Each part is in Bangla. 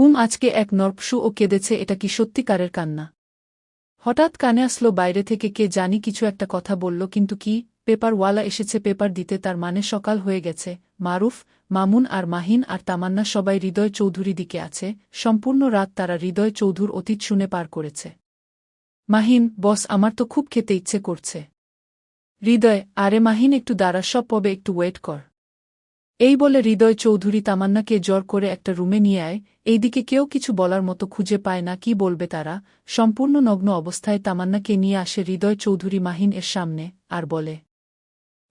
হুম আজকে এক নরপশু ও কেঁদেছে এটা কি সত্যিকারের কান্না? হঠাৎ কানে আসলো বাইরে থেকে কে জানি কিছু একটা কথা বলল, কিন্তু কি? পেপারওয়ালা এসেছে পেপার দিতে, তার মানে সকাল হয়ে গেছে। মারুফ, মামুন আর মাহিন আর তামান্না সবাই হৃদয় চৌধুরী দিকে আছে। সম্পূর্ণ রাত তারা হৃদয় চৌধুর অতীত শুনে পার করেছে। মাহিন, বস, আমার তো খুব খেতে ইচ্ছে করছে। হৃদয়, আরে মাহিন, একটু দাঁড়া, সব পবে একটু ওয়েট কর। এই বলে হৃদয় চৌধুরী তামান্নাকে জ্বর করে একটা রুমে নিয়ে আয়। এইদিকে কেউ কিছু বলার মতো খুঁজে পায় না, কি বলবে তারা? সম্পূর্ণ নগ্ন অবস্থায় তামান্নাকে নিয়ে আসে হৃদয় চৌধুরী মাহিন এর সামনে আর বলে,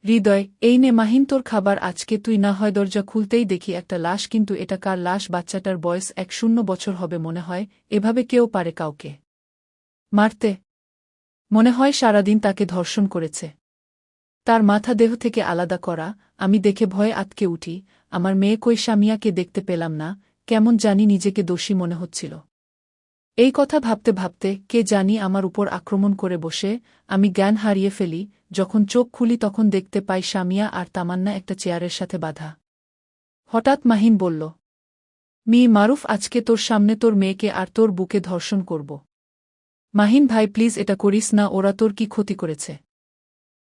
হৃদয়, এই নে মাহিন, তোর খাবার আজকে, তুই না হয় দরজা খুলতেই দেখি একটা লাশ, কিন্তু এটা কার লাশ, বাচ্চাটার বয়স এক শূন্য বছর হবে মনে হয়, এভাবে কেউ পারে কাউকে। মারতে। মনে হয় সারাদিন তাকে ধর্ষণ করেছে। তার মাথা দেহ থেকে আলাদা করা, আমি দেখে ভয়ে আতকে উঠি, আমার মেয়ে কই স্বামিয়াকে দেখতে পেলাম না কেমন জানি নিজেকে দোষী মনে হচ্ছিল। এই কথা ভাবতে ভাবতে কে জানি আমার উপর আক্রমণ করে বসে আমি জ্ঞান হারিয়ে ফেলি, যখন চোখ খুলি তখন দেখতে পাই স্বামিয়া আর তামান্না একটা চেয়ারের সাথে বাধা। হঠাৎ মাহিন বলল মি মারুফ, আজকে তোর সামনে তোর মেয়েকে আর তোর বুকে ধর্ষণ করব। মাহিন ভাই, প্লিজ এটা করিস না, ওরা তোর কি ক্ষতি করেছে?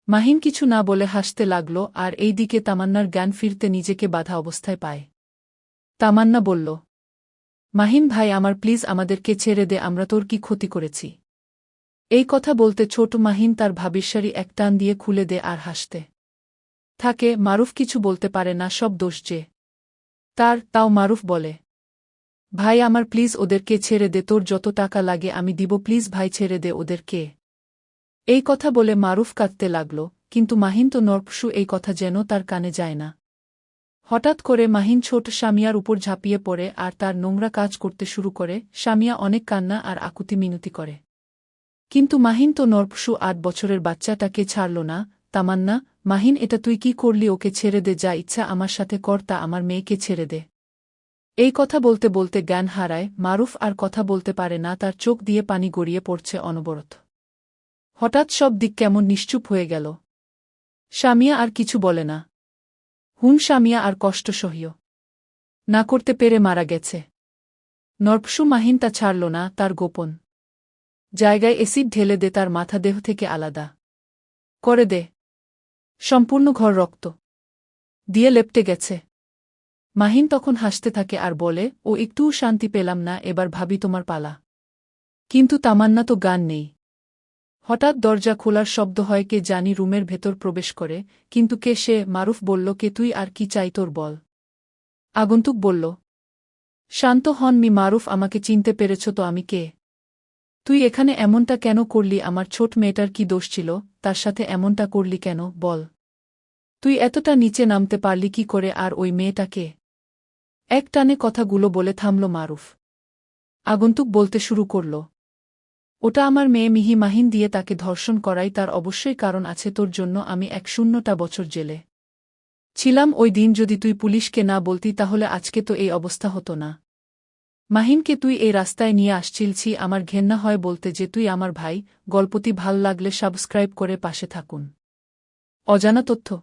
মাহিন কিছু না বলে হাসতে লাগল আর এই দিকে তামান্নার জ্ঞান ফিরতে নিজেকে বাধা অবস্থায় পায়। তামান্না বলল মাহিন ভাই, আমার প্লিজ আমাদেরকে ছেড়ে দে, আমরা তোর কি ক্ষতি করেছি? এই কথা বলতে ছোট মাহিন তার ভাবিস্বারী এক টান দিয়ে খুলে দে আর হাসতে। থাকে, মারুফ কিছু বলতে পারে না, সব দোষ যে। তার, তাও মারুফ বলে, ভাই, আমার প্লিজ ওদেরকে ছেড়ে দে, তোর যত টাকা লাগে আমি দিব, প্লিজ ভাই, ছেড়ে দে ওদেরকে। এই কথা বলে মারুফ কাঁদতে লাগল, কিন্তু মাহিন তো নরপশু, এই কথা যেন তার কানে যায় না। হঠাৎ করে মাহিন ছোট স্বামিয়ার উপর ঝাঁপিয়ে পড়ে আর তার নোংরা কাজ করতে শুরু করে স্বামিয়া অনেক কান্না আর আকুতি মিনতি করে। কিন্তু মাহিন তো নরপশু আট বছরের বাচ্চাটাকে ছাড়ল না, তামান্না, মাহিন এটা তুই কি করলি ওকে ছেড়ে দে, যা ইচ্ছা আমার সাথে কর, তা আমার মেয়েকে ছেড়ে দে। এই কথা বলতে বলতে জ্ঞান হারায়, মারুফ আর কথা বলতে পারে না, তার চোখ দিয়ে পানি গড়িয়ে পড়ছে অনবরত। হঠাৎ সব দিক কেমন নিশ্চুপ হয়ে গেল। স্বামিয়া আর কিছু বলে না। হুন স্বামিয়া আর কষ্ট সহ্য না করতে পেরে মারা গেছে। নরপসু মাহিন তা ছাড়ল না, তার গোপন। জায়গায় এসিড ঢেলে দে, তার মাথা দেহ থেকে আলাদা। করে দে। সম্পূর্ণ ঘর রক্ত। দিয়ে লেপটে গেছে। মাহিন তখন হাসতে থাকে আর বলে, ও একটুও শান্তি পেলাম না, এবার ভাবি তোমার পালা। কিন্তু তামান্না তো গান নেই। হঠাৎ দরজা খোলার শব্দ হয়, কে জানি রুমের ভেতর প্রবেশ করে, কিন্তু কে সে? মারুফ বলল, কে তুই আর কি চাই তোর বল? আগন্তুক বলল, শান্ত হন মি মারুফ, আমাকে চিনতে পেরেছ তো আমি কে? তুই এখানে এমনটা কেন করলি? আমার ছোট মেয়েটার কি দোষ ছিল? তার সাথে এমনটা করলি কেন? বল। তুই এতটা নিচে নামতে পারলি কি করে? আর ওই মেয়েটাকে এক টানে কথাগুলো বলে থামল মারুফ। আগন্তুক বলতে শুরু করল ওটা আমার মেয়ে মিহি মাহিন দিয়ে তাকে ধর্ষণ করাই তার অবশ্যই কারণ আছে তোর জন্য আমি এক শূন্যটা বছর জেলে। ছিলাম ওই দিন যদি তুই পুলিশকে না বলতি তাহলে আজকে তো এই অবস্থা হতো না। মাহিনকে তুই এই রাস্তায় নিয়ে আসছিলছি আমার ঘেন্না হয় বলতে যে তুই আমার ভাই, গল্পটি ভালো লাগলে সাবস্ক্রাইব করে পাশে থাকুন। অজানা তথ্য।